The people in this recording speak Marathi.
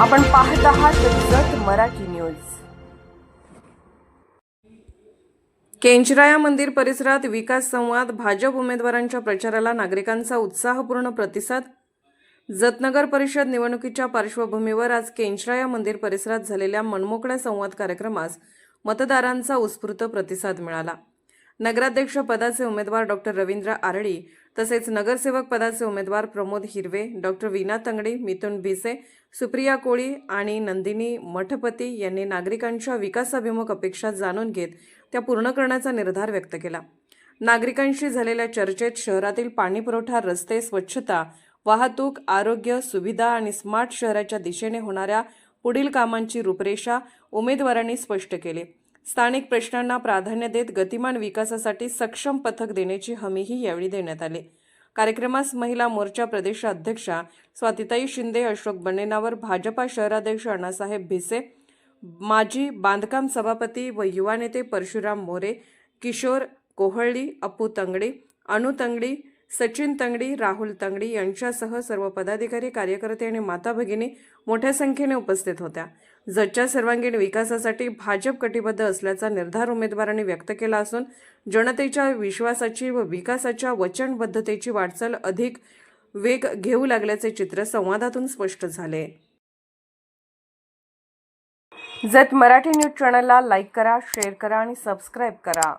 आपण पाहत आहात जत मराठी न्यूज. केंचराया मंदिर परिसरात विकास संवाद भाजप उमेदवारांच्या प्रचाराला नागरिकांचा उत्साहपूर्ण प्रतिसाद. जतनगर परिषद निवडणुकीच्या पार्श्वभूमीवर आज केंचराया मंदिर परिसरात झालेल्या मनमोकळ्या संवाद कार्यक्रमास मतदारांचा उत्स्फूर्त प्रतिसाद मिळाला. नगराध्यक्ष पदाचे उमेदवार डॉक्टर रवींद्र आरडी तसेच नगरसेवक पदाचे उमेदवार प्रमोद हिरवे डॉक्टर वीना तंगडे मिथुन भिसे सुप्रिया कोळी आणि नंदिनी मठपती यांनी नागरिकांच्या विकासाभिमुख अपेक्षा जाणून घेत त्या पूर्ण करण्याचा निर्धार व्यक्त केला. नागरिकांशी झालेल्या चर्चेत शहरातील पाणीपुरवठा रस्ते स्वच्छता वाहतूक आरोग्य सुविधा आणि स्मार्ट शहराच्या दिशेने होणाऱ्या पुढील कामांची रूपरेषा उमेदवारांनी स्पष्ट केली. स्थानिक प्रश्नांना प्राधान्य देत गतिमान विकासासाठी सक्षम पथक देण्याची हमीही यावेळी देण्यात आली. कार्यक्रमास महिला मोर्चा प्रदेशाध्यक्षा स्वातिताई शिंदे अशोक बनेनावर भाजपा शहराध्यक्ष अण्णासाहेब भिसे माजी बांधकाम सभापती व युवा नेते परशुराम मोरे किशोर कोहळली अप्पू तंगडी अनु तंगडी सचिन तंगडी राहुल तंगडी यांच्यासह सर्व पदाधिकारी कार्यकर्ते आणि माता भगिनी मोठ्या संख्येने उपस्थित होत्या. जतच्या सर्वांगीण विकासासाठी भाजप कटिबद्ध असल्याचा निर्धार उमेदवारांनी व्यक्त केला असून जनतेच्या विश्वासाची व विकासाच्या वचनबद्धतेची वाटचाल अधिक वेग घेऊ लागल्याचे चित्र संवादातून स्पष्ट झाले. जत मराठी न्यूज चॅनलला लाईक करा शेअर करा आणि सबस्क्राईब करा.